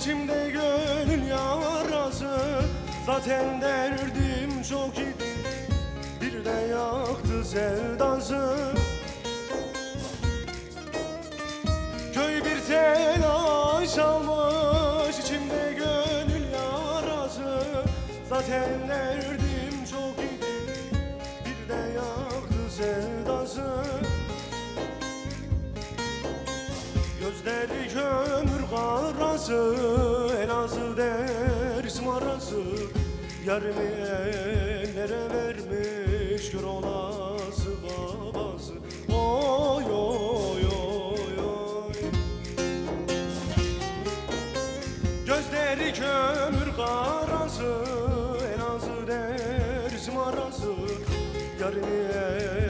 İçimde gönül yarası Zaten derdim çok idi. Bir de yaktı sevdası. Köy bir telaş almış içimde gönül yarası Zaten derdim çok idi. Bir de yaktı sevdası. Gözleri karası Elazığ Dersim arası Yarımı ellere vermiş Kör olası babası. Oy oy oy oy. Gözleri kömür karası Elazığ Dersim arası Yarını ellere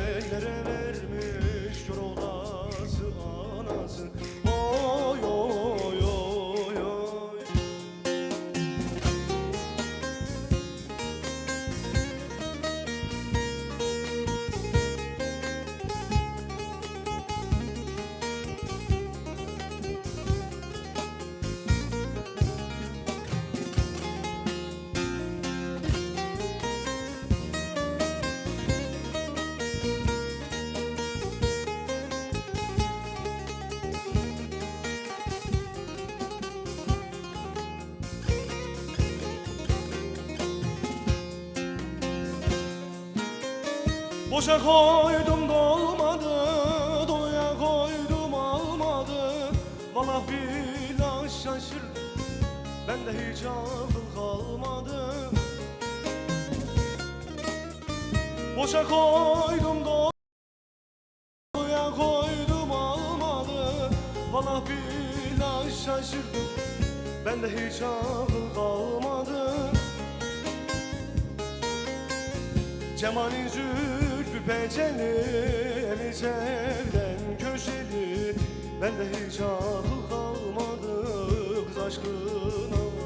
Boşa koydum dolmadı, doluya koydum almadı. Vallahi billahi şaşırdım, bende hiç akıl kalmadı. Boşa koydum doluya koydum almadı. Vallahi billahi şaşırdım, bende hiç akıl kalmadı. Cemal'in zülfü peçeli Eli sevden köşeli Bende hiç akıl kalmadı Kız aşkına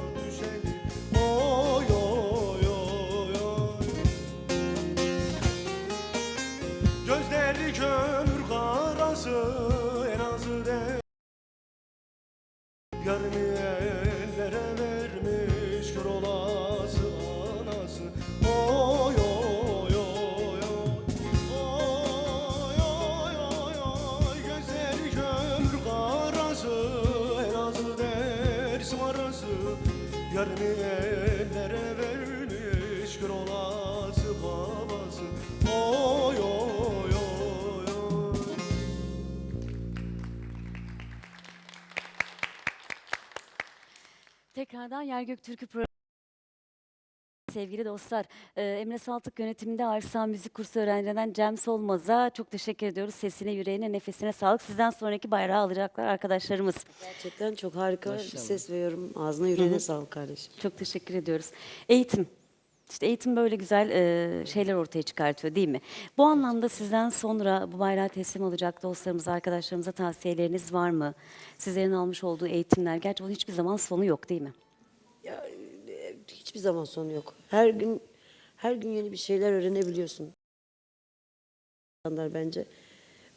Tekrardan Yer Gök Türkü programı. Sevgili dostlar, e, Emre Saltık yönetiminde Arsa Müzik Kursu öğrencilerinden Cem Solmaz'a çok teşekkür ediyoruz. Sesine, yüreğine, nefesine sağlık. Sizden sonraki bayrağı alacaklar arkadaşlarımız. Gerçekten çok harika bir ses veriyorum. Ağzına yüreğine sağlık kardeşim. Çok teşekkür ediyoruz. Eğitim. İşte eğitim böyle güzel e, şeyler ortaya çıkartıyor değil mi? Bu anlamda sizden sonra bu bayrağı teslim alacak dostlarımıza, arkadaşlarımıza tavsiyeleriniz var mı? Sizlerin almış olduğu eğitimler, gerçi bunun hiçbir zaman sonu yok değil mi? Hiçbir zaman sonu yok. Her gün her gün yeni bir şeyler öğrenebiliyorsun. İnsanlar bence.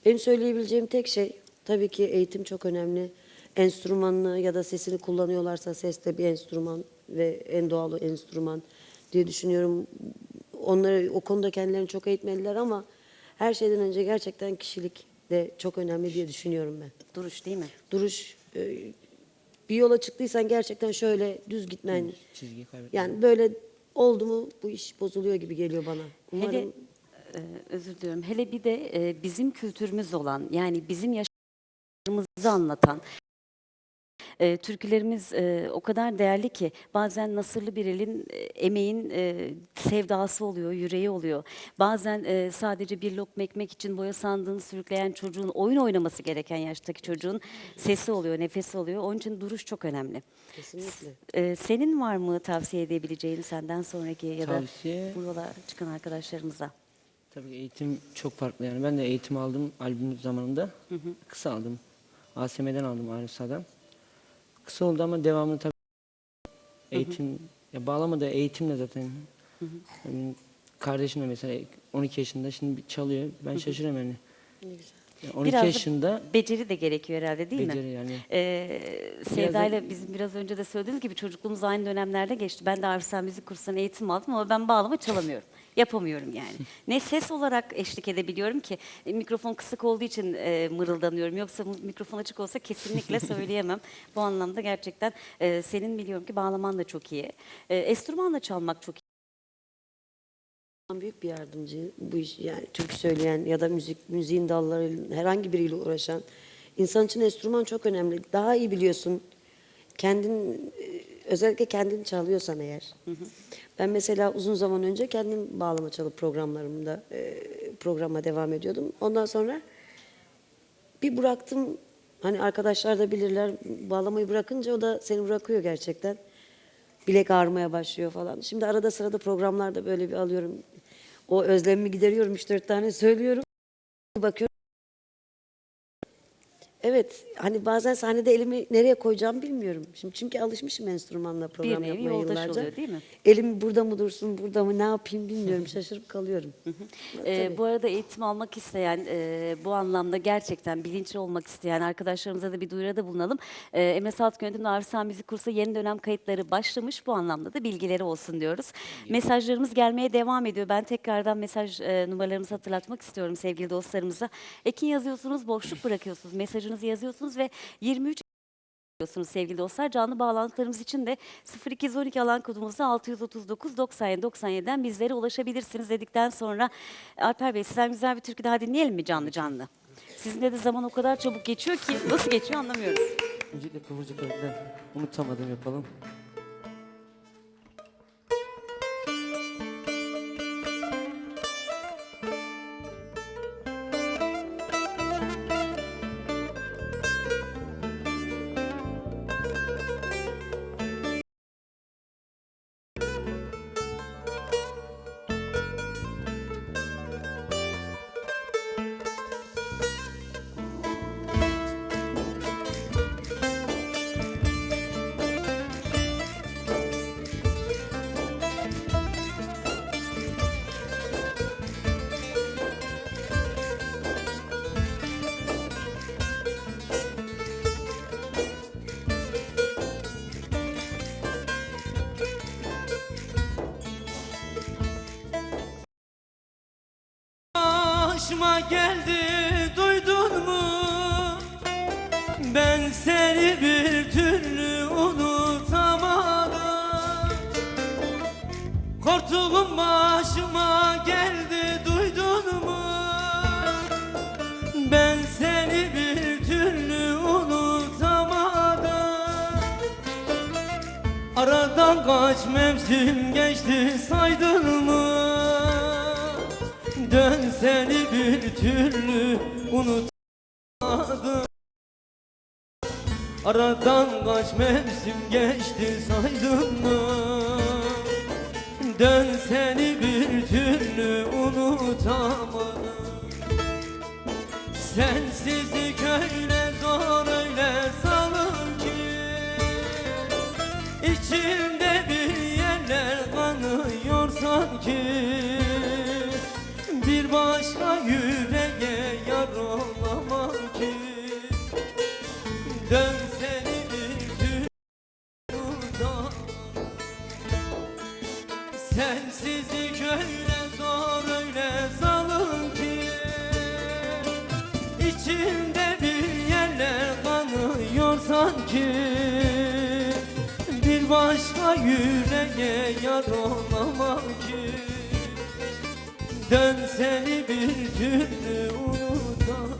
Benim söyleyebileceğim tek şey tabii ki eğitim çok önemli. Enstrümanını ya da sesini kullanıyorlarsa ses de bir enstrüman ve en doğal enstrüman diye düşünüyorum. Onları o konuda kendilerini çok eğitmeliler ama her şeyden önce gerçekten kişilik de çok önemli diye düşünüyorum ben. Duruş değil mi? duruş e, bir yola çıktıysan gerçekten şöyle düz gitmen Çizgiyi kaybetme. yani böyle oldu mu bu iş bozuluyor gibi geliyor bana. Umarım Hele e, özür diliyorum. Hele bir de e, bizim kültürümüz olan yani bizim yaşamımızı anlatan e, türkülerimiz e, o kadar değerli ki bazen nasırlı bir elin e, emeğin e, sevdası oluyor, yüreği oluyor. Bazen e, sadece bir lokma ekmek için boya sandığını sürükleyen çocuğun oyun oynaması gereken yaştaki çocuğun sesi oluyor, nefesi oluyor. Onun için duruş çok önemli. kesinlikle. E, senin var mı tavsiye edebileceğin senden sonraki ya da Tavsiye- bu yola çıkan arkadaşlarımıza? Tabii eğitim çok farklı yani. Ben de eğitim aldım albüm zamanında. Kısa aldım. ASM'den aldım Arsa'dan. Kısa oldu ama devamlı tabii eğitim ya bağlama da eğitimle zaten. Yani kardeşim de mesela 12 yaşında şimdi bir çalıyor. Ben şaşırıyorum yani. Ne güzel. Yani 12 Biraz da yaşında beceri de gerekiyor herhalde değil mi? beceri yani. Ee, Sevda da- ile bizim biraz önce de söylediğiniz gibi çocukluğumuz aynı dönemlerde geçti. Ben de Arifsen Müzik Kursu'ndan eğitim aldım ama ben bağlama çalamıyorum. Yapamıyorum yani. Ne ses olarak eşlik edebiliyorum ki e, mikrofon kısık olduğu için e, mırıldanıyorum. Yoksa mikrofon açık olsa kesinlikle söyleyemem. Bu anlamda gerçekten e, senin biliyorum ki bağlaman da çok iyi. E, enstrümanla çalmak çok iyi. Büyük bir yardımcı bu iş yani türkü söyleyen ya da müzik müziğin dalları herhangi biriyle uğraşan insan için enstrüman çok önemli. Daha iyi biliyorsun. Kendin e, özellikle kendin çalıyorsan eğer. Ben mesela uzun zaman önce kendim bağlama çalıp programlarımda e, programa devam ediyordum. Ondan sonra bir bıraktım. Hani arkadaşlar da bilirler bağlamayı bırakınca o da seni bırakıyor gerçekten. Bilek ağrımaya başlıyor falan. Şimdi arada sırada programlarda böyle bir alıyorum. O özlemimi gideriyorum. Üç dört tane söylüyorum. Bakıyorum. Evet, hani bazen sahnede elimi nereye koyacağımı bilmiyorum. Şimdi çünkü alışmışım enstrümanla program nevi yapmaya yoldaş yıllarca. oluyor, değil mi? Elim burada mı dursun, burada mı, ne yapayım bilmiyorum. Şaşırıp kalıyorum. Tabii. bu arada eğitim almak isteyen, e, bu anlamda gerçekten bilinçli olmak isteyen arkadaşlarımıza da bir duyuruda bulunalım. Ee, Emre Saat Yönetimli Arsan Müzik Kursu yeni dönem kayıtları başlamış. Bu anlamda da bilgileri olsun diyoruz. Mesajlarımız gelmeye devam ediyor. Ben tekrardan mesaj e, numaralarımızı hatırlatmak istiyorum sevgili dostlarımıza. Ekin yazıyorsunuz, boşluk bırakıyorsunuz, mesajınızı yazıyorsunuz ve 23 yapıyorsunuz sevgili dostlar. Canlı bağlantılarımız için de 0212 alan kodumuzda 639 97 97'den bizlere ulaşabilirsiniz dedikten sonra Alper Bey sizden güzel bir türkü daha dinleyelim mi canlı canlı? Sizinle de zaman o kadar çabuk geçiyor ki nasıl geçiyor anlamıyoruz. Öncelikle kıvırcık öğreden unutamadım yapalım. Başıma geldi duydun mu? Ben seni bir türlü unutamadım Korktuğum başıma geldi duydun mu? Ben seni bir türlü unutamadım Aradan kaç mevsim geçti saydın türlü unutmadım. Aradan kaç mevsim geçti saydın mı? Dön seni bir türlü unutamadım. Sensiz köyle zor öyle salır ki İçimde bir yerler kanıyor sanki yüreğe yar olamam ki. Dön seni bir türlü unutamam.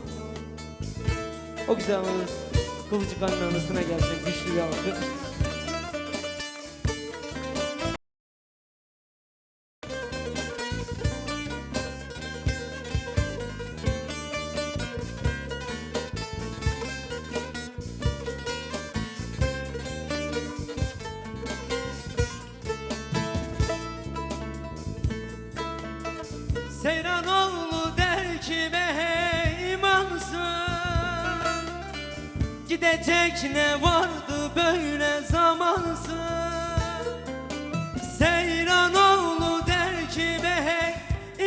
O güzel anımız Kıvırcık anne anısına gelsin güçlü bir alkış Gidecek ne vardı böyle zamansın Seyran oğlu der ki be hey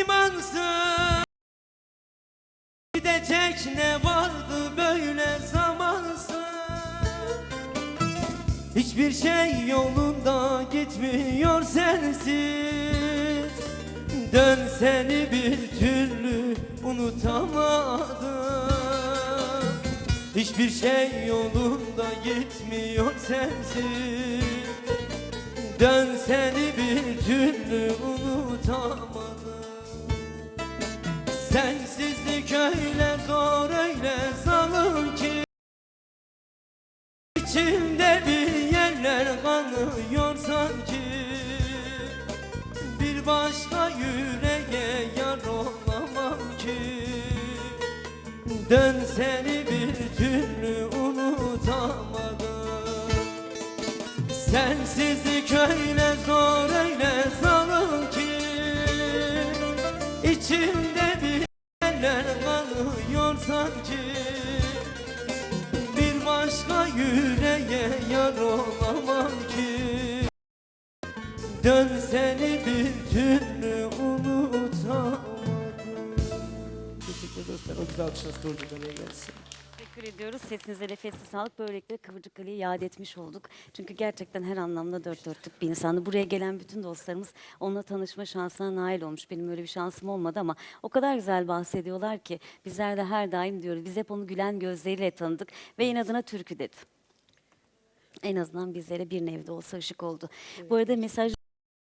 imansın Gidecek ne vardı böyle zamansız? Hiçbir şey yolunda gitmiyor sensiz. Dön seni bir türlü unutamadım Hiçbir şey yolunda gitmiyor sensiz. Dön seni bir türlü unutamadım. Sensizlik öyle zor öyle zalim ki İçimde bir yerler kanıyor sanki. Bir başka yüreğe yar olamam ki. Dön seni Sensizlik öyle zor öyle zalim ki İçimde bir yerler kanıyor sanki Bir başka yüreğe yar olamam ki Dön seni bir türlü unutamadım Teşekkür dostlar. O güzel alkışlar Kıvırcık Ali'ye gelsin. Teşekkür ediyoruz. Sesinize nefesli sağlık. Böylelikle Kıvırcık Ali'yi yad etmiş olduk. Çünkü gerçekten her anlamda dört dörtlük bir insandı. Buraya gelen bütün dostlarımız onunla tanışma şansına nail olmuş. Benim öyle bir şansım olmadı ama o kadar güzel bahsediyorlar ki bizler de her daim diyoruz. Biz hep onu gülen gözleriyle tanıdık ve inadına türkü dedi. En azından bizlere bir nevde olsa ışık oldu. Bu arada mesaj